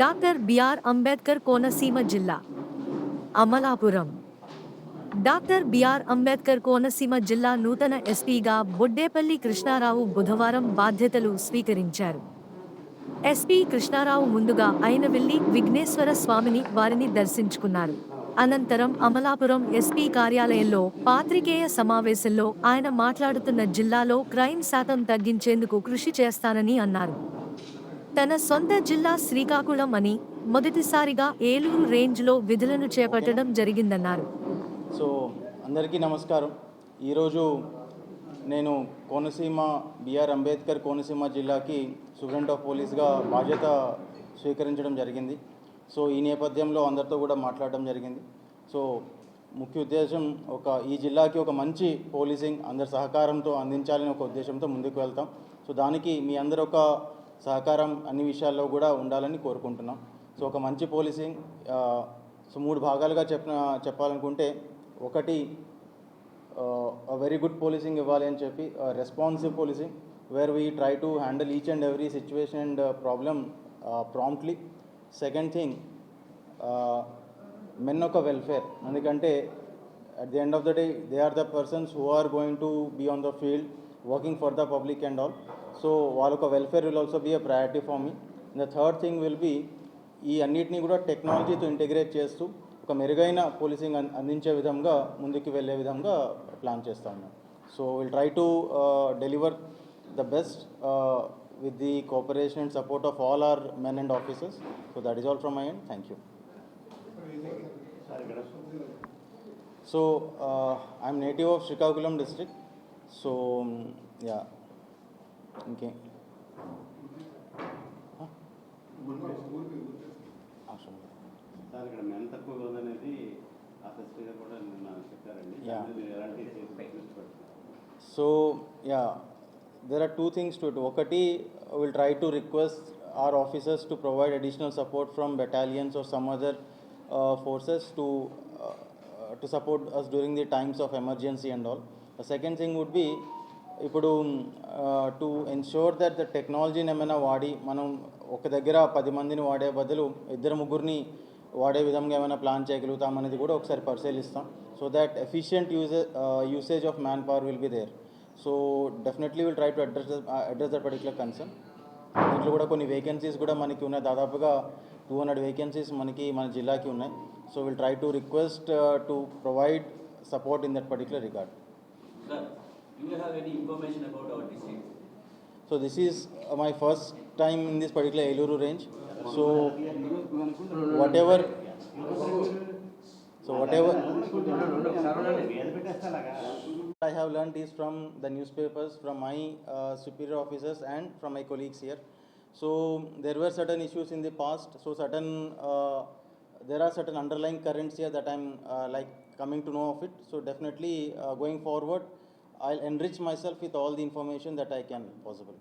Doctor BR Ambedkar Konaseema జిల్లా Amalapuram. Doctor BR Ambedkar Konaseema జిల్లా నూతన ఎస్పీగా బొడ్డేపల్లి కృష్ణారావు బుధవారం బాధ్యతలు స్వీకరించారు. ఎస్పీ కృష్ణారావు ముందుగా అయినవిల్లి విఘ్నేశ్వర స్వామిని వారిని దర్శించుకున్నారు. అనంతరం అమలాపురం ఎస్పీ కార్యాలయంలో పాత్రికేయ సమావేశంలో ఆయన మాట్లాడుతున్న జిల్లాలో క్రైమ్ శాతం తగ్గించేందుకు కృషి చేస్తానని అన్నారు. తన సొంత జిల్లా శ్రీకాకుళం అని మొదటిసారిగా ఏలూరు రేంజ్లో విధులను చేపట్టడం జరిగిందన్నారు. సో అందరికీ నమస్కారం. ఈరోజు నేను కోనసీమ బిఆర్ అంబేద్కర్ కోనసీమ జిల్లాకి సూపరింట్ ఆఫ్ పోలీస్గా బాధ్యత స్వీకరించడం జరిగింది. సో ఈ నేపథ్యంలో అందరితో కూడా మాట్లాడడం జరిగింది. సో ముఖ్య ఉద్దేశం ఒక ఈ జిల్లాకి ఒక మంచి పోలీసింగ్ అందరి సహకారంతో అందించాలని ఒక ఉద్దేశంతో ముందుకు వెళ్తాం. సో దానికి మీ అందరి ఒక సహకారం అన్ని విషయాల్లో కూడా ఉండాలని కోరుకుంటున్నాం. సో ఒక మంచి పోలీసింగ్ సో మూడు భాగాలుగా చెప్పిన చెప్పాలనుకుంటే ఒకటి వెరీ గుడ్ పోలీసింగ్ ఇవ్వాలి అని చెప్పి responsive policing where we try to handle each and every situation and problem promptly second thing men ఒక వెల్ఫేర్ ఎందుకంటే at the end of the day they are the persons who are going to be on the field working for the public and all so వాళ్ళొక welfare will also be a priority for me the third thing will be ఈ అన్నిటినీ కూడా టెక్నాలజీతో integrate చేస్తూ ఒక మెరుగైన policing అందించే విధంగా ముందుకు వెళ్ళే విధంగా ప్లాన్ చేస్తా so will try to deliver the best with the cooperation and support of all our men and officers so that is all from my and thank you so I'm native of Srikakulam district so yeah ఇంకే? So yeah there are two things to it ఒకటి will try to request our officers to provide additional support from battalions or some other forces to to support us during the times of emergency and all second thing would be ఇప్పుడు to ensure that the టెక్నాలజీని ఏమైనా వాడి మనం ఒక దగ్గర పది మందిని వాడే బదులు ఇద్దరు ముగ్గురిని వాడే విధంగా ఏమైనా ప్లాన్ చేయగలుగుతాం అనేది కూడా ఒకసారి పరిశీలిస్తాం. So that efficient use usage of man power will be there so definitely will try to address address that particular concern దీంట్లో కూడా కొన్ని వేకెన్సీస్ కూడా మనకి ఉన్నాయి. దాదాపుగా టూ హండ్రెడ్ వేకెన్సీస్ మనకి మన జిల్లాకి ఉన్నాయి. So will try to request to provide support in that particular regard Do you have any information about our district? So this is uh, my first time in this particular Eluru range. So whatever, so whatever I have learned is from the newspapers, from my uh, superior officers, and from my colleagues here. So there were certain issues in the past. So certain uh, there are certain underlying currents here that I'm uh, like coming to know of it. So definitely uh, going forward. I'll enrich myself with all the information that I can possible.